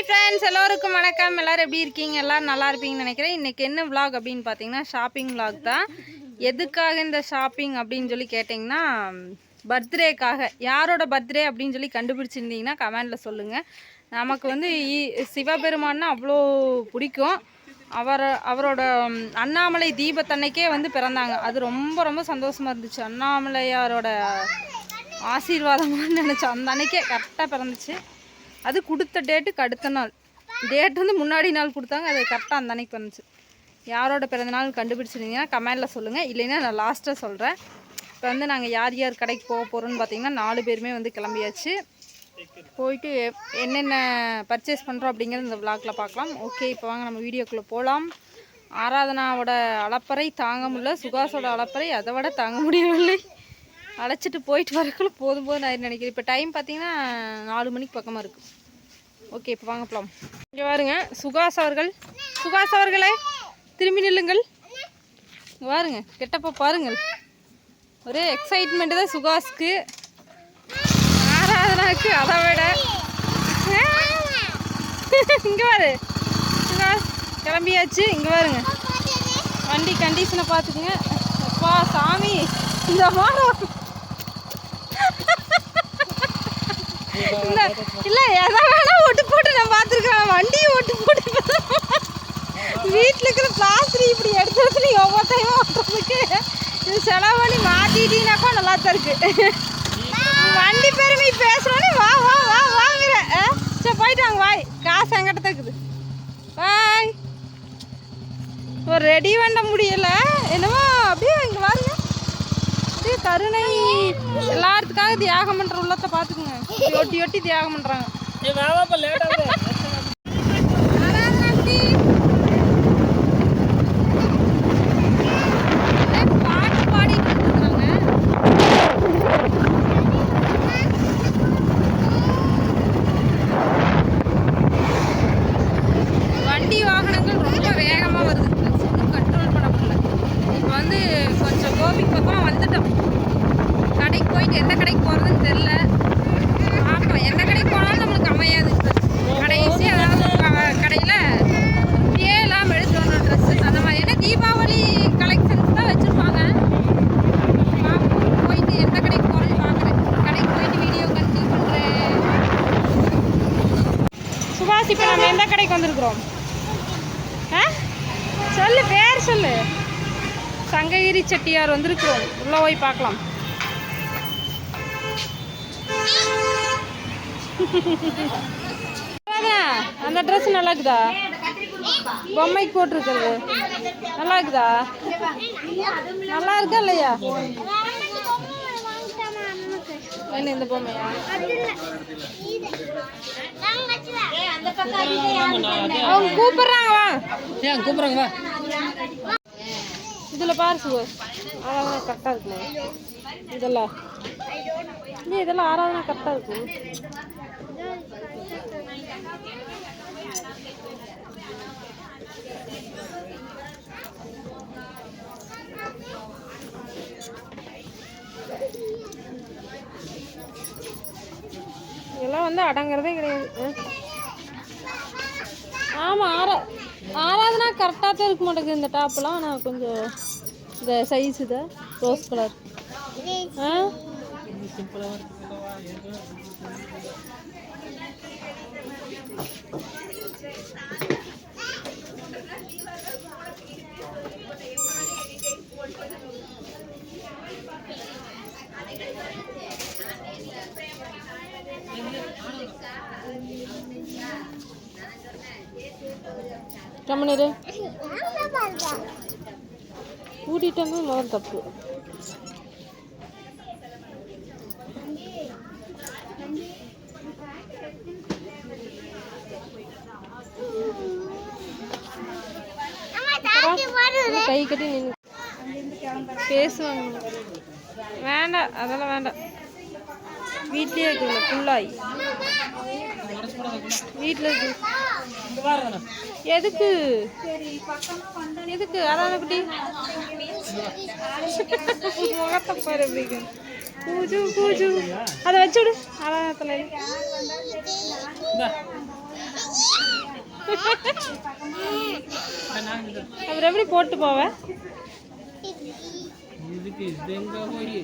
Hi friends எல்லோருக்கும் வணக்கம். எல்லோரும் எப்படி இருக்கீங்க? எல்லோரும் நல்லா இருப்பீங்கன்னு நினைக்கிறேன். இன்றைக்கி என்ன விலாக் அப்படின்னு பார்த்தீங்கன்னா ஷாப்பிங் விலாக் தான். எதுக்காக இந்த ஷாப்பிங் அப்படின்னு சொல்லி கேட்டிங்கன்னா பர்த்டேக்காக யாரோட பர்த்டே அப்படின்னு சொல்லி கண்டுபிடிச்சிருந்தீங்கன்னா கமெண்டில் சொல்லுங்கள் நமக்கு வந்து சிவபெருமான்னா அவ்வளோ பிடிக்கும். அவர் அவரோட அண்ணாமலை தீபத்தன்னைக்கே வந்து பிறந்தாங்க. அது ரொம்ப ரொம்ப சந்தோஷமாக இருந்துச்சு. அண்ணாமலையாரோட ஆசீர்வாதம்னு நினச்சோம் அந்த அன்னைக்கே கரெக்டாக பிறந்துச்சு. அது கொடுத்த டேட்டுக்கு அடுத்த நாள். டேட் வந்து முன்னாடி நாள் கொடுத்தாங்க அது கரெக்டாக அந்த அன்னைக்கு வந்துச்சு. யாரோட பிறந்த நாள் கண்டுபிடிச்சிருந்தீங்கன்னா கமெண்டில் சொல்லுங்கள் இல்லைன்னா நான் லாஸ்ட்டாக சொல்கிறேன் இப்போ வந்து நாங்கள் யார் யார் கடைக்கு போக போகிறோம்னு பார்த்தீங்கன்னா நாலு பேருமே வந்து கிளம்பியாச்சு. போயிட்டு என்னென்ன பர்ச்சேஸ் பண்ணுறோம் அப்படிங்கிறது இந்த விளாக்ல பார்க்கலாம் ஓகே இப்போ வாங்க நம்ம வீடியோக்குள்ளே போகலாம் ஆராதனாவோட அளப்பறை தாங்க முடியல. சுகாசோட அளப்பறை அதை விட தாங்க முடியவில்லை. அழைச்சிட்டு போயிட்டு வரக்குள்ள போதும் போதும் நான் நினைக்கிறேன். இப்போ டைம் பார்த்தீங்கன்னா நாலு மணிக்கு பக்கமாக இருக்குது ஓகே இப்போ வாங்க போகலாம் இங்கே பாருங்க சுகாஸ் அவர்கள். சுகாஸ் அவர்களே திரும்பி நில்லுங்கள். இங்க பாருங்க கெட்டப்போ பாருங்கள். ஒரே எக்ஸைட்மெண்ட் தான் சுகாஸ்க்கு. ஆராதனாக்கு அதை விட. இங்கே பாரு சுகாஸ் கிளம்பியாச்சு. இங்கே பாருங்க. வண்டி கண்டிஷனை பார்த்துக்குங்க அப்பா சாமி இந்த மாதிரி இல்லை இல்லை எதை வேணால் ஓட்டு போட்டு நான் பார்த்துருக்கேன். வண்டியை ஓட்டு போட்டு வீட்டில் இருக்கிற பிளாஸ்டிக் இப்படி எடுத்து எடுத்து நீ ஒவ்வொருத்தையும் ஓட்டுறதுக்கு இது செலவு பண்ணி மாட்டிட்டீங்கனாக்கா நல்லா தான் இருக்கு. வண்டி பெருமை பேசுகிறோன்னே வா வா வா வாங்குற. சரி போயிட்டு வாங்க வாய். காசு எங்கிட்ட இருக்குது. வாய். ஒரு ரெடி பண்ண முடியல. என்னமோ அப்படியே இங்கே வாருங்க. அப்படியே கருணை. எல்லாத்துக்காக தியாகம் பண்ற உள்ளத்தை பாத்துக்கோங்க ஒட்டி ஒட்டி தியாகம் பண்றாங்க பாட்டு பாடிட்டு இருக்காங்க வண்டி வாகனங்கள் ரொம்ப வேகமாக வருது ஒன்றும் கண்ட்ரோல் பண்ண முடியல இப்போ வந்து கொஞ்சம் கோபிக் பக்கம் வந்துட்டோம் நம்மளுக்கு எந்த கடைக்கு போகிறதுன்னு தெரில பார்ப்போம் எந்த கடைக்கு போனாலும் நம்மளுக்கு அமையாது கடைசி அதாவது கடையில் இப்படியே இல்லாமல் எடுத்துட்டு வரணும் ட்ரெஸ்ஸு அந்த மாதிரி. ஏன்னா தீபாவளி கலெக்ஷன்ஸ் தான் வச்சுருப்பாங்க. போயிட்டு எந்த கடைக்கு போகிறேன்னு பார்க்குறேன். கடைக்கு போயிட்டு வீடியோ கண்டினியூ பண்ணுறேன் சுபாஷ் இப்போ நம்ம எந்த கடைக்கு வந்திருக்கிறோம்? ஆ? சொல்லு பேர் சொல்லு. சங்ககிரி செட்டியார் வந்திருக்கிறோம். உள்ளே போய் பார்க்கலாம். அந்த ட்ரெஸ் நல்லா இருக்குதா பொம்மைக்கு போட்டிருக்கிறது. நல்லா இருக்குதா நல்லா இருக்கா இல்லையா? என்ன இந்த பொம்மையா? அவங்க கூப்பிடுறாங்க வா. ஏன் கூப்பிட்றாங்க வா இதில் பாரு சுகோ. ஆராதனா கரெக்டாக இருக்குமா. இதெல்லாம். இல்லை இதெல்லாம் ஆராதனா கரெக்டாக இருக்கும் இதெல்லாம் வந்து அடங்குறதே கிடையாது. ஆமாம் ஆற ஆராதனா கரெக்டாக தான் இருக்க மாட்டேங்குது இந்த டாப்லாம் ஆனால் கொஞ்சம் இந்த சைஸ் இதை ரோஸ் கலர் ஆ? கம்மனிரு கூட்டிகிட்டு வந்து முதல் தப்பு அப்புறம் கை கட்டி நின்று பேசுவாங்க. வேண்டாம் அதெல்லாம் வேண்டாம். வீட்லயே இருக்குல்ல புல்லாய் வீட்டில் இருக்கு எதுக்கு? எதுக்கு? அதான் குட்டி. முகத்தை பாரு எப்படி பூஜு பூஜு. அதை வச்சுடு அதான் தலையில. அப்புறம் எப்படி போட்டு போவேன் இதுக்கு இது எங்க போய்?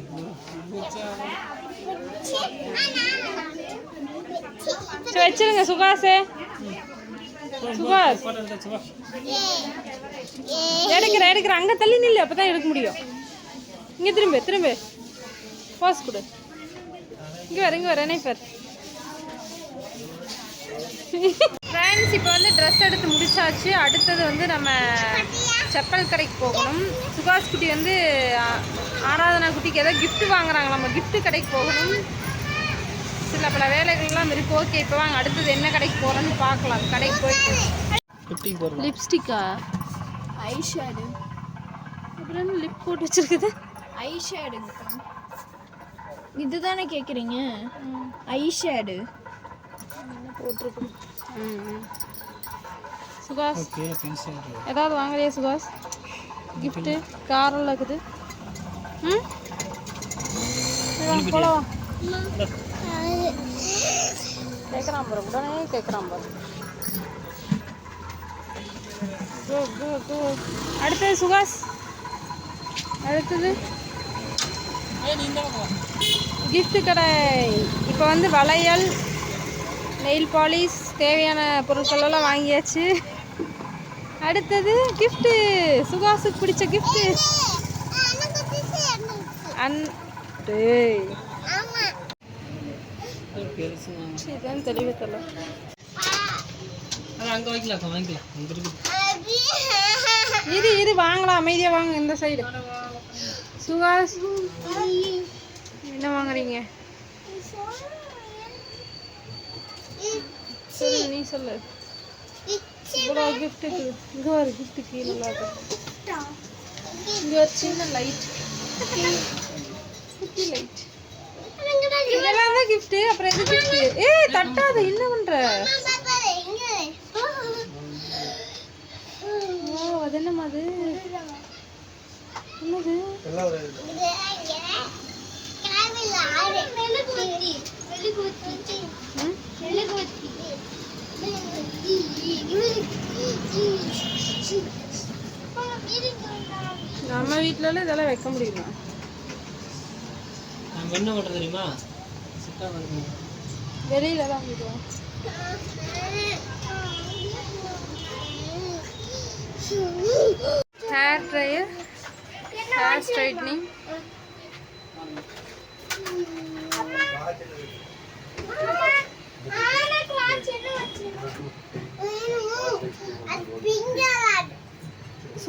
சரி வச்சிருங்க சுகாசே சுகாஸ் எடுக்கிறேன் எடுக்கிறேன் அங்கே தள்ளி நில்லு அப்போ தான் எடுக்க முடியும். இங்கே திரும்ப திரும்ப. போஸ் கொடு. இங்கே வர இங்கே வர என்ன பார். ஃப்ரெண்ட்ஸ் இப்போ வந்து ட்ரெஸ் எடுத்து முடிச்சாச்சு. அடுத்தது வந்து நம்ம செப்பல் கடைக்கு போகணும். சுபாஷ் குட்டி வந்து ஆராதனா குட்டிக்கு ஏதோ gift வாங்குறாங்க. நம்ம gift கடைக்கு போகணும். சில பல வேலைகள்லாம் இருக்கு. ஓகே இப்போ வாங்க. அடுத்தது என்ன கடைக்கு போகிறோன்னு பார்க்கலாம். கடைக்கு போயிட்டு. லிப்ஸ்டிக்கா ஐ ஷேடு அப்புறம் லிப் போட்டு வச்சிருக்குது? ஐ ஷேடுங்க இதுதானே கேட்குறீங்க ஐ ஷேடு போட்டிருக்குது ம். ம். சுகாஸ் ஏதாவது வாங்கலையா சுகாஸ் கிஃப்ட்டு காரெல்லாம் இருக்குது. ம்? சரி வாங்க, போலாம் வா. கேட்குறான் பாரு உடனே கேட்குறான் பாரு. அடுத்தது சுகாஸ் அடுத்தது. gift கடை. இப்போ வந்து வளையல் நெயில் பாலிஷ் தேவையான பொருட்கள் எல்லாம் வாங்கியாச்சு. அடுத்தது gift சுகாஸுக்கு பிடிச்ச gift. அன் இதுதான் தெளிவு அங்கே வாங்கிக்கலாம் இருக்குது. இரு இரு வாங்கலாம். அமைதியாக வாங்க இந்த சைடு சுகாஸ் என்ன வாங்குறீங்க? சொல்லு நீ சொல்லு. இவ்வளோ இருக்குது இங்கே ஒரு gift கீழே இருக்கு இங்கே ஒரு சின்ன லைட் குட்டி லைட் இதெல்லாம் gift. அப்புறம் எது gift? ஏய் தட்டாத என்ன பண்ற? ஓ. அது என்னம்மா அது? என்னது? நம்ம வீட்டிலலாம் இதெல்லாம் வைக்க முடியுமா? நம்ம என்ன பண்ணுறது தெரியுமா? சிட்டா வந்து வெளியில தான் விடுவோம் ஹேர் ட்ரையர் ஹேர் ஸ்ட்ரைட்னிங்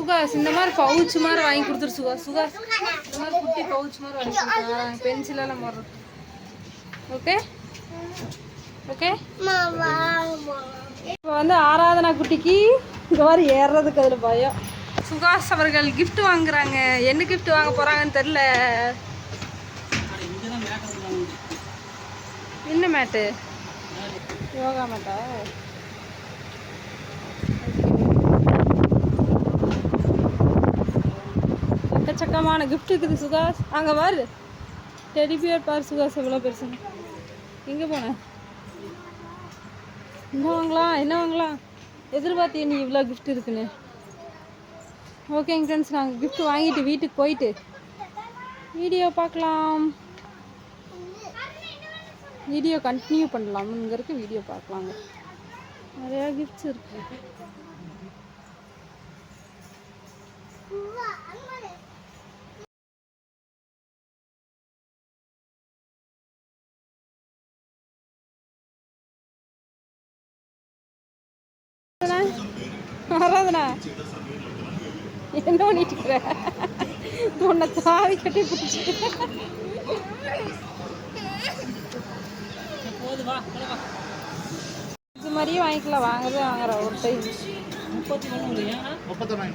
சுகாஸ் இந்த மாதிரி பவுச் மாதிரி வாங்கி கொடுத்துரு சுகாஸ் சுகாஸ் இந்த மாதிரி குட்டி பவுச் மாதிரி வாங்கி கொடுத்துருங்க பென்சில் எல்லாம் போடுறோம் ஓகே ஓகே இப்போ வந்து ஆராதனா குட்டிக்கு இந்த மாதிரி ஏறுறதுக்கு அதில் பயம். சுகாஸ் அவர்கள் கிஃப்ட் வாங்குறாங்க. என்ன கிஃப்ட் வாங்க போகிறாங்கன்னு தெரில என்ன மேட்டு யோகா மேட்டா எக்கச்சக்கமான கிஃப்ட் இருக்குது சுகாஷ். அங்கே பாரு. டெடிபியர் பார் சுகாஷ் எவ்வளோ பெருசுங்க எங்கே போனேன். என்ன வாங்கலாம் என்ன வாங்கலாம்? எதிர்பார்த்திய நீ இவ்வளோ கிஃப்ட் இருக்குன்னு? ஓகேங்க ஃப்ரெண்ட்ஸ் நாங்கள் கிஃப்ட் வாங்கிட்டு வீட்டுக்கு போயிட்டு வீடியோ பார்க்கலாம். வீடியோ கண்டினியூ பண்ணலாம். இங்கே இருக்க வீடியோ பார்க்கலாங்க. நிறையா கிஃப்ட்ஸ் இருக்கு. ஆராதனா என்ன பண்ணிட்டு இருக்கிற உன்னை தாவி கட்டி பிடிச்சி. இது மாதிரியே வாங்கிக்கலாம். வாங்குறது வாங்குற ஒரு டைம் முப்பத்தி ஒன்று ஏன் முப்பத்தொன்று